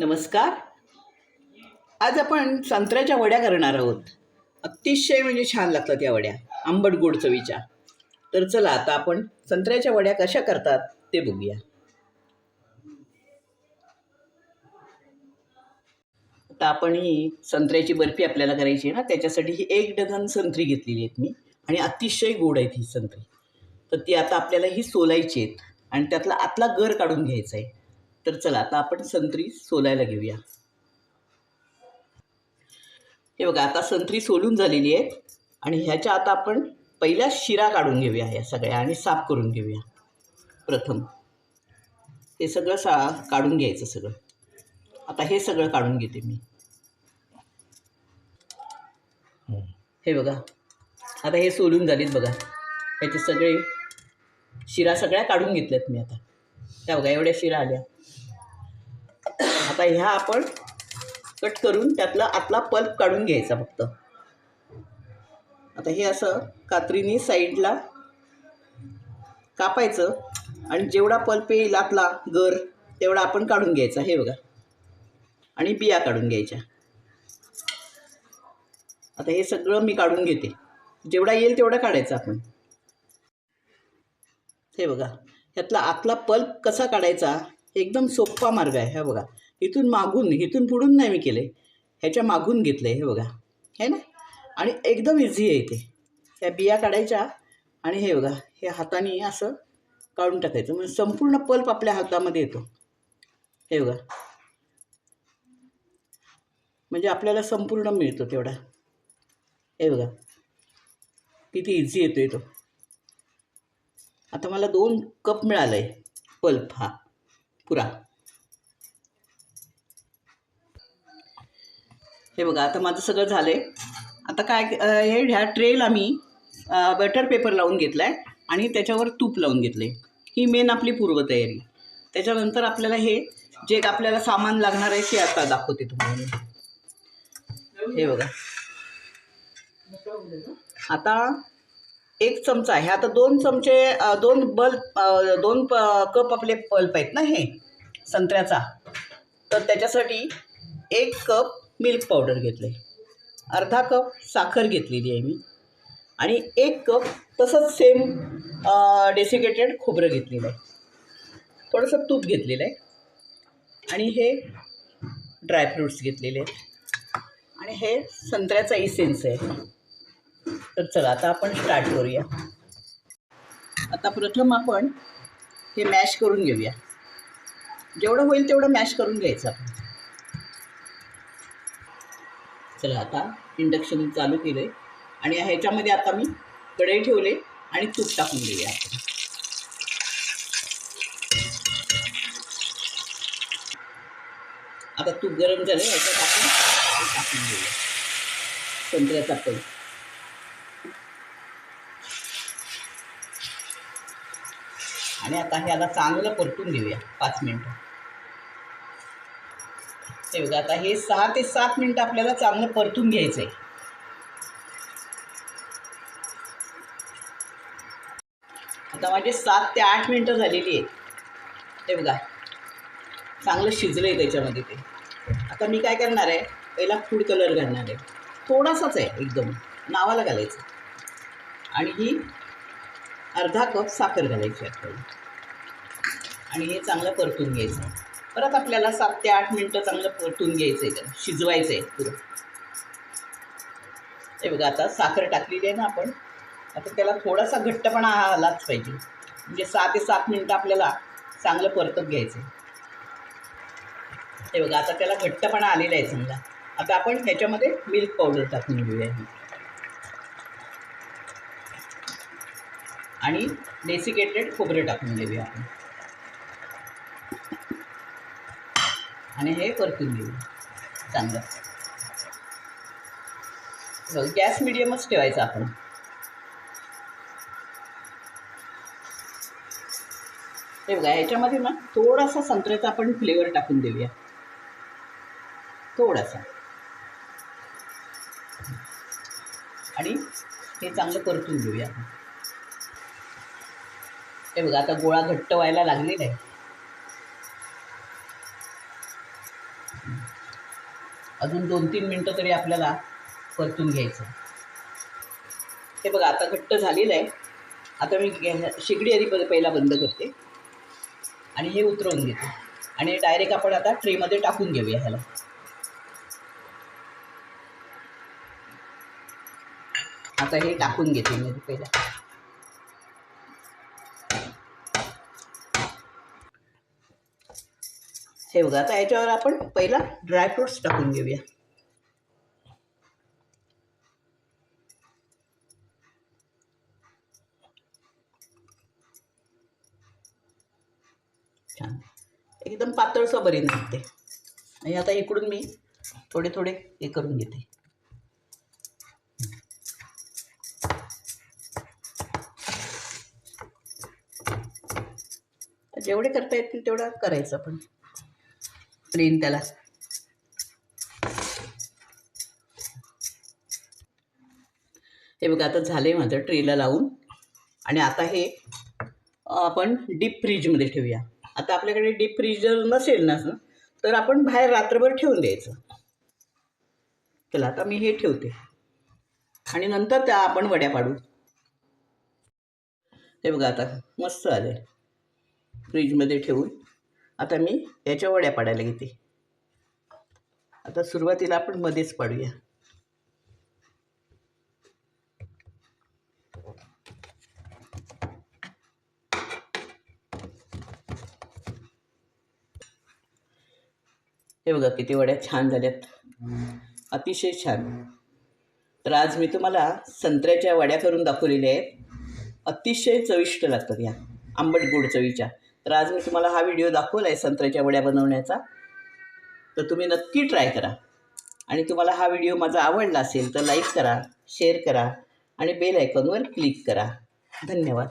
नमस्कार. आज आपण संत्र्याच्या वड्या करणार आहोत. अतिशय म्हणजे छान लागतात या वड्या. आंबट गोड चवीच्या. तर चला आता आपण संत्र्याच्या वड्या कशा करतात ते बघूया. आता आपण ही संत्र्याची बर्फी आपल्याला करायची आहे ना त्याच्यासाठी ही एक डझन संत्री घेतलेली आहेत मी. आणि अतिशय गोड आहेत ही संत्री. तर ती आता आपल्याला ही सोलायची आहेत. आणि त्यातला आतला गर काढून घ्यायचा आहे. तर चला आता आपण संत्री सोलायला घेऊया. हे बघा आता संत्री सोलून झालेली आहे आणि ह्याच्या आता आपण पहिल्या शिरा काढून घेऊया या सगळ्या आणि साफ करून घेऊया. प्रथम हे सगळं सा काढून घ्यायचं सगळं. आता हे सगळं काढून घेते मी. हे बघा आता हे सोलून झालीत बघा. ह्याचे सगळे शिरा सगळ्या काढून घेतल्यात मी आता. त्या बघा एवढ्या शिरा आल्या. आता ह्या आपण कट करून त्यातला आतला पल्प काढून घ्यायचा फक्त. आता हे असं कात्रीने साईडला कापायचं आणि जेवढा पल्प येईल आतला गर तेवढा आपण काढून घ्यायचा. हे बघा. आणि बिया काढून घ्यायच्या. आता हे सगळं मी काढून घेते. जेवढा येईल तेवढा काढायचा आपण. हे बघा. ह्यातला आतला पल्प कसा काढायचा? एकदम सोपा मार्ग आहे हा बघा. इथून मागून इथून पुढून नाही मी केले. ह्याच्या मागून घेतलं आहे हे बघा. हे ना? आणि एकदम इझी आहे ते ह्या बिया काढायच्या आणि हे बघा हे हाताने असं काढून टाकायचं. म्हणजे संपूर्ण पल्प आपल्या हातामध्ये येतो. हे बघा. म्हणजे आपल्याला संपूर्ण मिळतो तेवढा. हे बघा. किती इझी येतो तो. आता मला दोन कप मिळालं आहे पल्प हा. पुरा. हे बघा आता माझं सगळं झालं आहे आता काय हे ह्या ट्रेला मी बटर पेपर लावून घेतला आहे आणि त्याच्यावर तूप लावून घेतलं आहे ही मेन आपली पूर्वतयारी. त्याच्यानंतर आपल्याला हे जे आपल्याला सामान लागणार आहे ते आता दाखवते तुम्हाला. हे बघा. आता एक चमचा आहे. आता दोन चमचे दोन बल्ब दोन प कप आपले पल्प आहेत ना हे संत्र्याचा. तर त्याच्यासाठी एक कप मिल्क पावडर घेतलं. आहे अर्धा कप साखर घेतलेली आहे मी. आणि एक कप तसंच सेम डेसिकेटेड खोबरं घेतलेलं आहे. थोडंसं तूप घेतलेलं आहे. आणि हे ड्रायफ्रूट्स घेतलेले आहेत. आणि हे संत्र्याचा इसेन्स आहे. तर चला आता आपण स्टार्ट करूया. आता प्रथम आपण हे मॅश करून घेऊया. जेवढं होईल तेवढं मॅश करून घ्यायचं आपण. चला आता इंडक्शन चालू केलं आहे आणि ह्याच्यामध्ये आता मी कढई ठेवले आणि तूप टाकून घेऊया आपण. आता तूप गरम झालं याच्यात आपण टाकून घेऊया. संत्र्याचा पल्प आणि आता ह्याला चांगलं परतून घेऊया पाच मिनटं. हे बघा आता हे सहा ते सात मिनटं आपल्याला चांगलं परतून घ्यायचं आहे आता माझे सात ते आठ मिनटं झालेली आहेत. हे बघा चांगलं शिजलं आहे त्याच्यामध्ये ते. आता मी काय करणार आहे पहिला फूड कलर घालणार आहे. थोडासाच आहे एकदम नावाला घालायचं. आणि ही अर्धा कप साखर घालायची आपल्याला. आणि हे चांगलं परतून घ्यायचं. परत आपल्याला सात ते आठ मिनटं चांगलं परतून घ्यायचं आहे त्याला. शिजवायचं आहे पुरं. हे बघा आता साखर टाकलेली आहे ना आपण आता त्याला थोडासा घट्टपणा आलाच पाहिजे. म्हणजे सहा ते सात मिनटं आपल्याला चांगलं परतत घ्यायचं आहे हे बघा आता त्याला घट्टपणा आलेला आहे चांगला आता आपण ह्याच्यामध्ये मिल्क पावडर टाकून घेऊया. आणि डेसिकेटेड खोबरं टाकून घेऊया आपण. आणि हे परतून घेऊ चांगलं. बघ गॅस मिडियमच ठेवायचा आपण. हे बघा ह्याच्यामध्ये ना थोडासा संत्र्याचा आपण फ्लेवर टाकून देऊया. थोडासा. आणि हे चांगलं परतून घेऊया आपण. हे बघा आता गोळा घट्ट व्हायला लागलेला आहे. अजून दोन तीन मिनटं तरी आपल्याला परतून घ्यायचं. हे बघा आता घट्ट झालेलं आहे. आता मी शेगडी आधी प- पहिला बंद करते. आणि हे उतरवून घेते. आणि डायरेक्ट आपण आता ट्रेमध्ये टाकून घेऊया ह्याला. आता हे टाकून घेते मी पहिला. हे बघा आता याच्यावर आपण पहिला ड्रायफ्रुट्स टाकून घेऊया. छान. एकदम पातळसं बरी निघते. आणि आता इकडून मी थोडे थोडे हे करून घेते. जेवढे करता येतील तेवढा करायचं आपण. प्लेन त्याला हे बघा आता झाले माझं ट्रेला लावून. आणि आता हे आपण डीप फ्रीजमध्ये ठेवूया. आता आपल्याकडे डीप फ्रीज जर नसेल ना तर आपण बाहेर रात्रभर ठेवून द्यायचं. चला आता मी हे ठेवते. आणि नंतर त्या आपण वड्या पाडू. हे बघा आता मस्त आले फ्रीजमध्ये ठेवून. आता मी याच्या वड्या पाडायला घेते. आता सुरुवातीला आपण मध्येच पाडूया. हे बघा किती वड्या छान झाल्यात. अतिशय छान. तर आज मी तुम्हाला संत्र्याच्या वड्या करून दाखवलेल्या आहेत. अतिशय चविष्ट लागतात या आंबट गोड चवीच्या तर आज मी तुम्हाला हा व्हिडिओ दाखवला आहे संत्र्याच्या वड्या बनवण्याचा. तर तुम्ही नक्की ट्राय करा. आणि तुम्हाला हा व्हिडिओ माझा आवडला असेल तर लाईक करा शेअर करा आणि बेल आयकॉनवर क्लिक करा. धन्यवाद.